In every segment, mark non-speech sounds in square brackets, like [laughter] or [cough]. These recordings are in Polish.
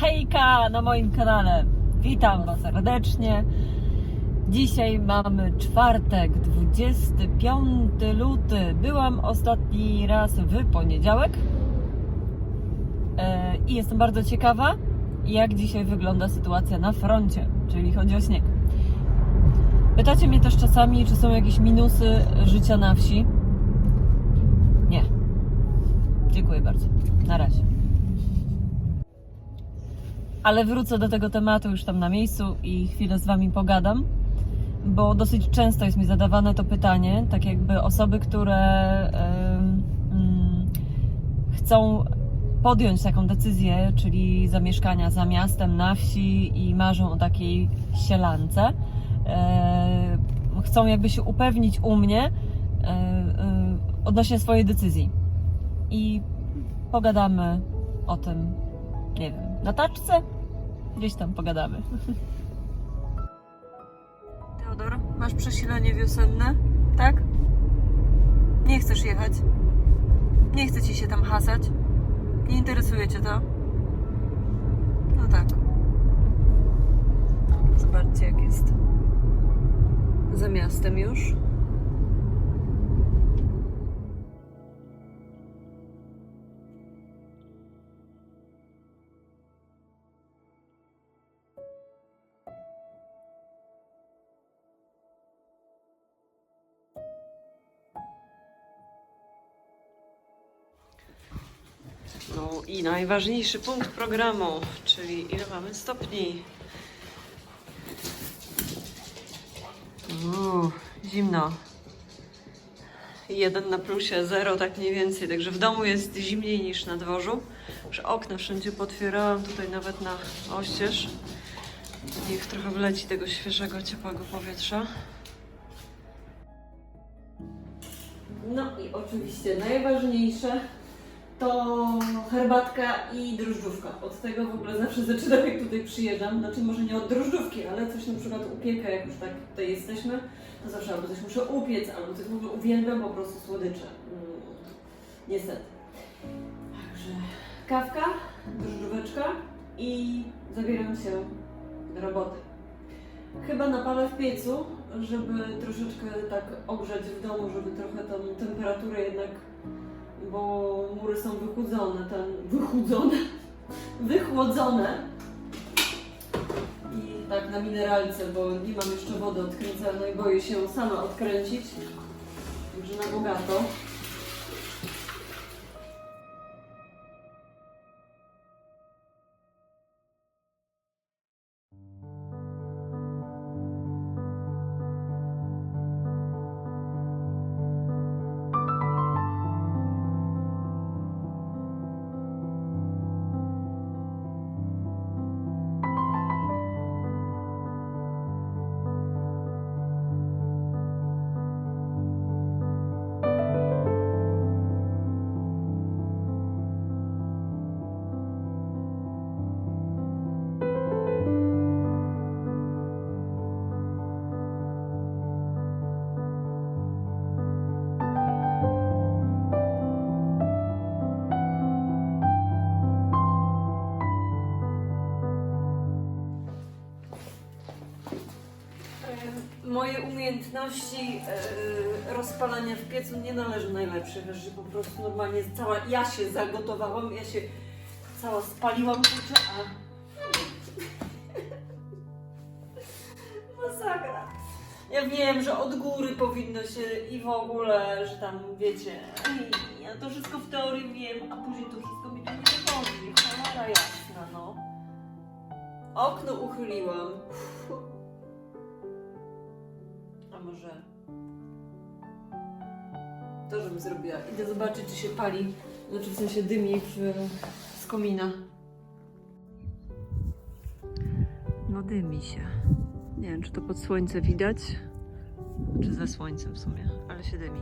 Hejka na moim kanale. Witam Was serdecznie. Dzisiaj mamy czwartek, 25 luty. Byłam ostatni raz w poniedziałek E, i jestem bardzo ciekawa, jak dzisiaj wygląda sytuacja na froncie, czyli chodzi o śnieg. Pytacie mnie też czasami, czy są jakieś minusy życia na wsi. Nie. Dziękuję bardzo. Na razie. Ale wrócę do tego tematu już tam na miejscu i chwilę z Wami pogadam, bo dosyć często jest mi zadawane to pytanie, tak jakby osoby, które mm, chcą podjąć taką decyzję, czyli zamieszkania za miastem, na wsi i marzą o takiej sielance, chcą jakby się upewnić u mnie odnośnie swojej decyzji. I pogadamy o tym, nie wiem, na taczce? Gdzieś tam pogadamy. [laughs] Teodor, masz przesilenie wiosenne, tak? Nie chcesz jechać? Nie chce ci się tam hasać? Nie interesuje cię to? No tak. Zobaczcie, jak jest. Za miastem już. I najważniejszy punkt programu, czyli ile mamy stopni. Uuu, zimno. Jeden na plusie, zero tak mniej więcej, także w domu jest zimniej niż na dworzu. Że okna wszędzie potwierałam, tutaj nawet na oścież. Niech trochę wleci tego świeżego, ciepłego powietrza. No i oczywiście najważniejsze to herbatka i drożdżówka. Od tego w ogóle zawsze zaczynam, jak tutaj przyjeżdżam. Znaczy może nie od drożdżówki, ale coś na przykład upiekę, jak już tak tutaj jesteśmy, to zawsze albo coś muszę upiec, albo coś w ogóle uwielbiam po prostu słodycze. Mm, niestety. Także kawka, drożdżóweczka i zabieram się do roboty. Chyba napalę w piecu, żeby troszeczkę tak ogrzać w domu, żeby trochę tą temperaturę jednak bo mury są wychudzone, ten wychudzone, wychłodzone. I tak na mineralce, bo nie mam jeszcze wody odkręcanej, boję się sama odkręcić. Także na bogato. Umiejętności e, rozpalania w piecu nie należą najlepszych, że po prostu normalnie cała ja się zagotowałam, ja się cała spaliłam kurczę, a [laughs] masakra. Ja wiem, że od góry powinno się i w ogóle, że tam wiecie, ja to wszystko w teorii wiem, a później to wszystko mi tu nie wychodzi. Cholera jasna, no. Okno uchyliłam. A może to, żebym zrobiła. Idę zobaczyć, czy się pali, znaczy w sensie dymi w, z komina. No dymi się. Nie wiem, czy to pod słońce widać, czy ze słońcem w sumie, ale się dymi.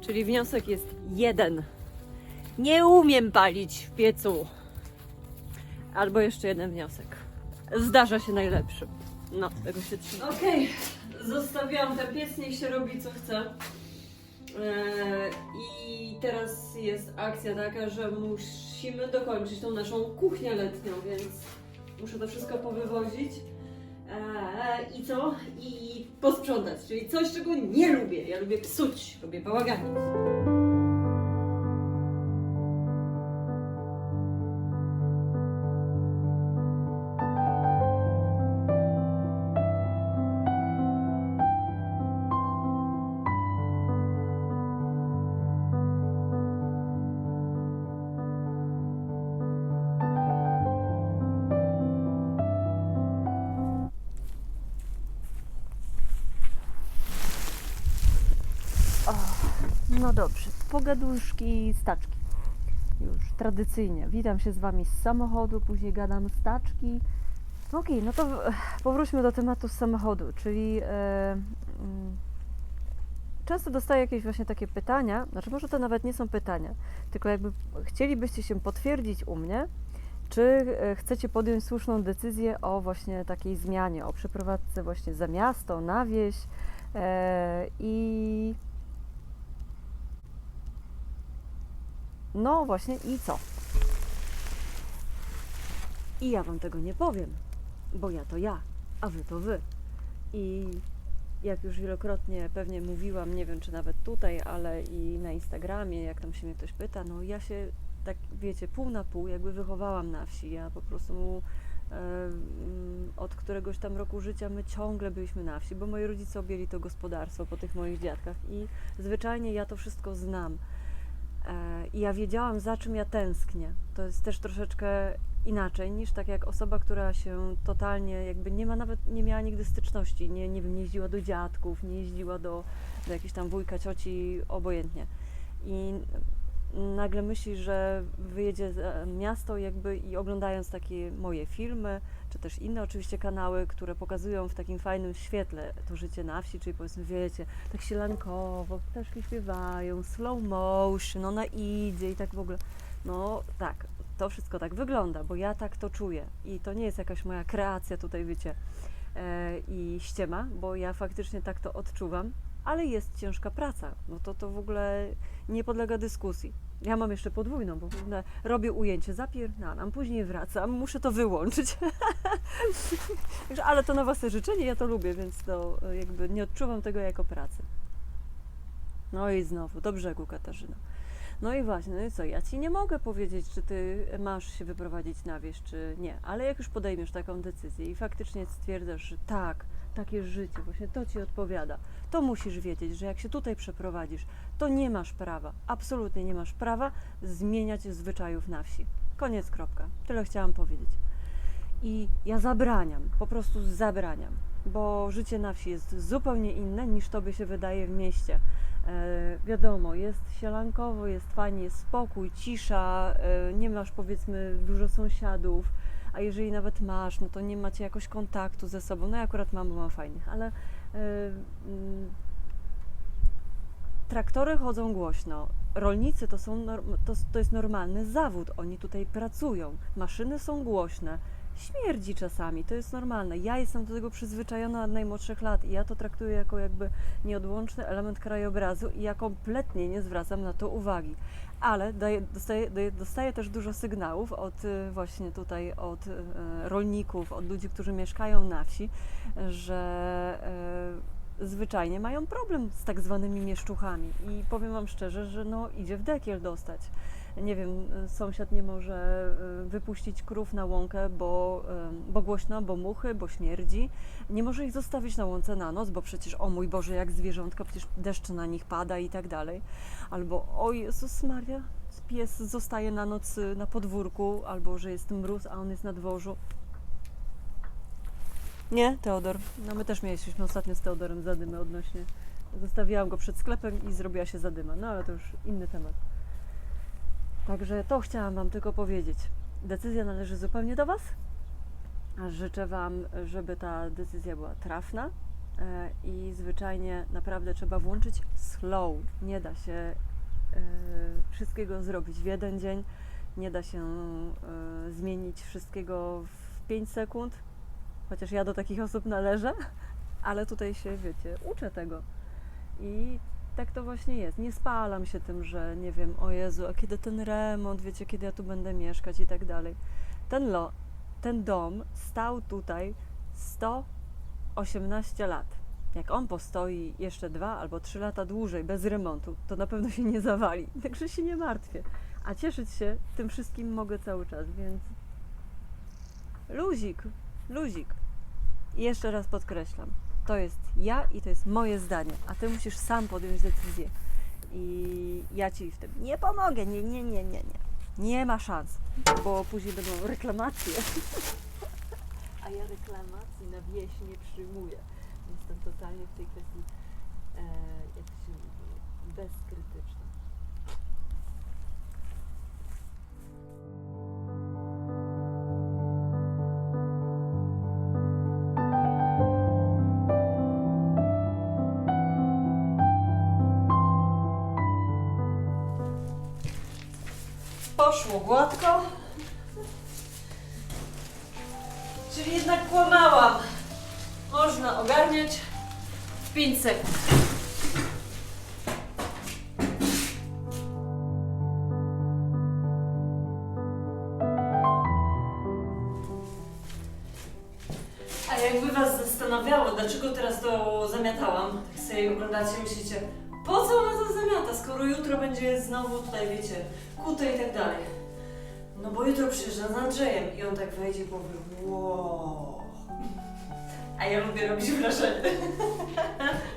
Czyli wniosek jest jeden. Nie umiem palić w piecu. Albo jeszcze jeden wniosek. Zdarza się najlepszym. No, tego się trzyma. Okej, zostawiłam ten piec, niech się robi co chce. I teraz jest akcja taka, że musimy dokończyć tą naszą kuchnię letnią, więc muszę to wszystko powywozić. E, I co? I posprzątać, czyli coś, czego nie lubię. Ja lubię psuć, lubię bałaganić. No dobrze, pogaduszki, staczki. Już tradycyjnie. Witam się z Wami z samochodu, później gadam staczki. Okej, no to powróćmy do tematu z samochodu, czyli e, mm, często dostaję jakieś właśnie takie pytania, znaczy może to nawet nie są pytania, tylko jakby chcielibyście się potwierdzić u mnie, czy e, chcecie podjąć słuszną decyzję o właśnie takiej zmianie, o przeprowadzce właśnie za miasto, na wieś e, i No właśnie i co? I ja wam tego nie powiem, bo ja to ja, a wy to wy. I jak już wielokrotnie pewnie mówiłam, nie wiem czy nawet tutaj, ale i na Instagramie, jak tam się mnie ktoś pyta, no ja się tak wiecie, pół na pół jakby wychowałam na wsi. Ja po prostu e, mm, od któregoś tam roku życia my ciągle byliśmy na wsi, bo moi rodzice objęli to gospodarstwo po tych moich dziadkach i zwyczajnie ja to wszystko znam. E, I ja wiedziałam, za czym ja tęsknię. To jest też troszeczkę inaczej niż tak jak osoba, która się totalnie jakby nie ma nawet, nie miała nigdy styczności, nie, nie wiem, nie jeździła do dziadków, nie jeździła do, do jakiejś tam wujka, cioci, obojętnie. I nagle myśli, że wyjedzie za miasto jakby i oglądając takie moje filmy, czy też inne oczywiście kanały, które pokazują w takim fajnym świetle to życie na wsi, czyli powiedzmy, wiecie, tak sielankowo, ptaszki śpiewają, slow motion, ona idzie i tak w ogóle. No tak, to wszystko tak wygląda, bo ja tak to czuję i to nie jest jakaś moja kreacja tutaj, wiecie, e, i ściema, bo ja faktycznie tak to odczuwam, ale jest ciężka praca, no to to w ogóle nie podlega dyskusji. Ja mam jeszcze podwójną, bo robię ujęcie, zapierdalam, później wracam, muszę to wyłączyć. [laughs] Ale to na własne życzenie, ja to lubię, więc to e, jakby nie odczuwam tego jako pracy. No i znowu, do brzegu Katarzyna. No i właśnie, no i co, ja Ci nie mogę powiedzieć, czy Ty masz się wyprowadzić na wieś, czy nie, ale jak już podejmiesz taką decyzję i faktycznie stwierdzasz, że tak, takie życie, właśnie to Ci odpowiada, to musisz wiedzieć, że jak się tutaj przeprowadzisz, to nie masz prawa, absolutnie nie masz prawa zmieniać zwyczajów na wsi. Koniec, kropka. Tyle chciałam powiedzieć. I ja zabraniam, po prostu zabraniam, bo życie na wsi jest zupełnie inne niż to by się wydaje w mieście. E, wiadomo, jest sielankowo, jest fajnie, jest spokój, cisza, e, nie masz powiedzmy dużo sąsiadów, a jeżeli nawet masz, no to nie macie jakoś kontaktu ze sobą. No ja akurat mam, bo mam fajnych, ale mm, traktory chodzą głośno. Rolnicy to, są, to, to jest normalny zawód, oni tutaj pracują. Maszyny są głośne, śmierdzi czasami, to jest normalne. Ja jestem do tego przyzwyczajona od najmłodszych lat i ja to traktuję jako jakby nieodłączny element krajobrazu i ja kompletnie nie zwracam na to uwagi. Ale daję, dostaję, daję, dostaję też dużo sygnałów od y, właśnie tutaj od y, rolników, od ludzi, którzy mieszkają na wsi, że y, zwyczajnie mają problem z tak zwanymi mieszczuchami i powiem Wam szczerze, że no idzie w dekiel dostać. Nie wiem, y, sąsiad nie może y, wypuścić krów na łąkę, bo, y, bo głośno, bo muchy, bo śmierdzi. Nie może ich zostawić na łące na noc, bo przecież o mój Boże, jak zwierzątka, przecież deszcz na nich pada i tak dalej. Albo o Jezus Maria, pies zostaje na noc na podwórku, albo że jest mróz, a on jest na dworzu. Nie, Teodor. No my też mieliśmy ostatnio z Teodorem zadymę odnośnie. Zostawiłam go przed sklepem i zrobiła się zadyma. No ale to już inny temat. Także to chciałam Wam tylko powiedzieć. Decyzja należy zupełnie do Was. Życzę Wam, żeby ta decyzja była trafna e, i zwyczajnie naprawdę trzeba włączyć slow. Nie da się e, wszystkiego zrobić w jeden dzień. Nie da się e, zmienić wszystkiego w 5 sekund. Chociaż ja do takich osób należę, [laughs] ale tutaj się, wiecie, uczę tego. I tak to właśnie jest. Nie spalam się tym, że nie wiem, o Jezu, a kiedy ten remont, wiecie, kiedy ja tu będę mieszkać i tak dalej. Ten, lo, ten dom stał tutaj 118 lat. Jak on postoi jeszcze dwa albo trzy lata dłużej bez remontu, to na pewno się nie zawali. [laughs] Także się nie martwię. A cieszyć się tym wszystkim mogę cały czas, więc luzik, luzik. I jeszcze raz podkreślam, to jest ja i to jest moje zdanie, a ty musisz sam podjąć decyzję. I ja ci w tym nie pomogę, nie, nie, nie, nie, nie. Nie ma szans, bo później będą reklamacje. [laughs] A ja reklamacji na wieś nie przyjmuję. Jestem totalnie w tej kwestii, e, jak się bezkrytyczna. Poszło gładko. Czyli jednak kłamałam. Można ogarniać w 5 sekund. A jakby Was zastanawiało, dlaczego teraz to zamiatałam, tak sobie oglądacie, myślicie, po co ona to zamiata, skoro jutro będzie znowu tutaj, wiecie, kute i tak dalej. No bo jutro przyjeżdża z Andrzejem i on tak wejdzie i powie wow. A ja lubię robić wrażenie. [laughs]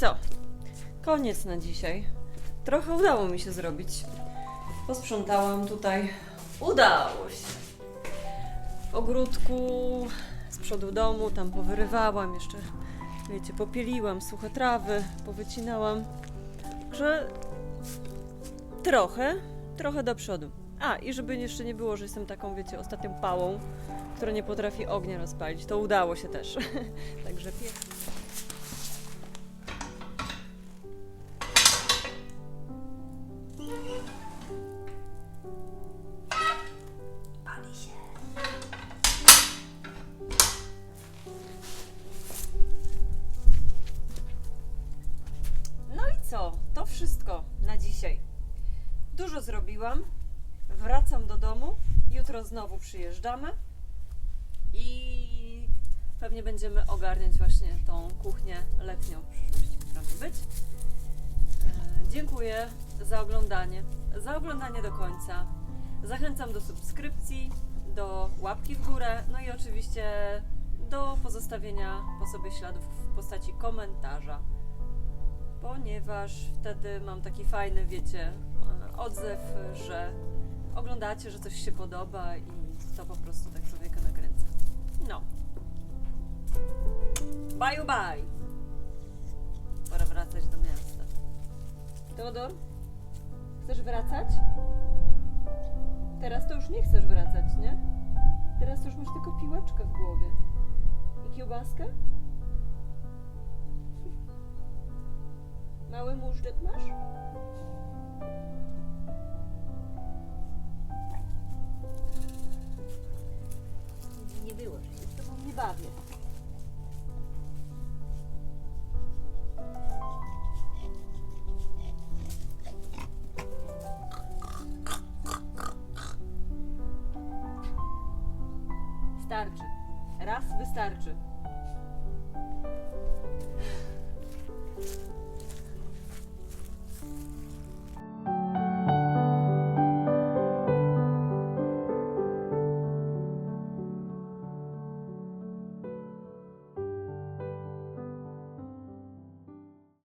co? Koniec na dzisiaj. Trochę udało mi się zrobić. Posprzątałam tutaj. Udało się. W ogródku, z przodu domu, tam powyrywałam jeszcze, wiecie, popieliłam suche trawy, powycinałam. Także trochę, trochę do przodu. A, i żeby jeszcze nie było, że jestem taką, wiecie, ostatnią pałą, która nie potrafi ognia rozpalić, to udało się też. [laughs] Także pięknie. Zrobiłam. Wracam do domu. Jutro znowu przyjeżdżamy. I pewnie będziemy ogarniać właśnie tą kuchnię letnią w przyszłości, która ma być. E, dziękuję za oglądanie, za oglądanie do końca. Zachęcam do subskrypcji, do łapki w górę, no i oczywiście do pozostawienia po sobie śladów w postaci komentarza, ponieważ wtedy mam taki fajny, wiecie, odzew, że oglądacie, że coś się podoba i to po prostu tak człowieka nakręca. No. Bye bye. Pora wracać do miasta. Teodor? Chcesz wracać? Teraz to już nie chcesz wracać, nie? Teraz już masz tylko piłeczkę w głowie. I kiełbaskę? [laughs] Mały móżdżek masz? Piwawie. Starczy. Raz wystarczy.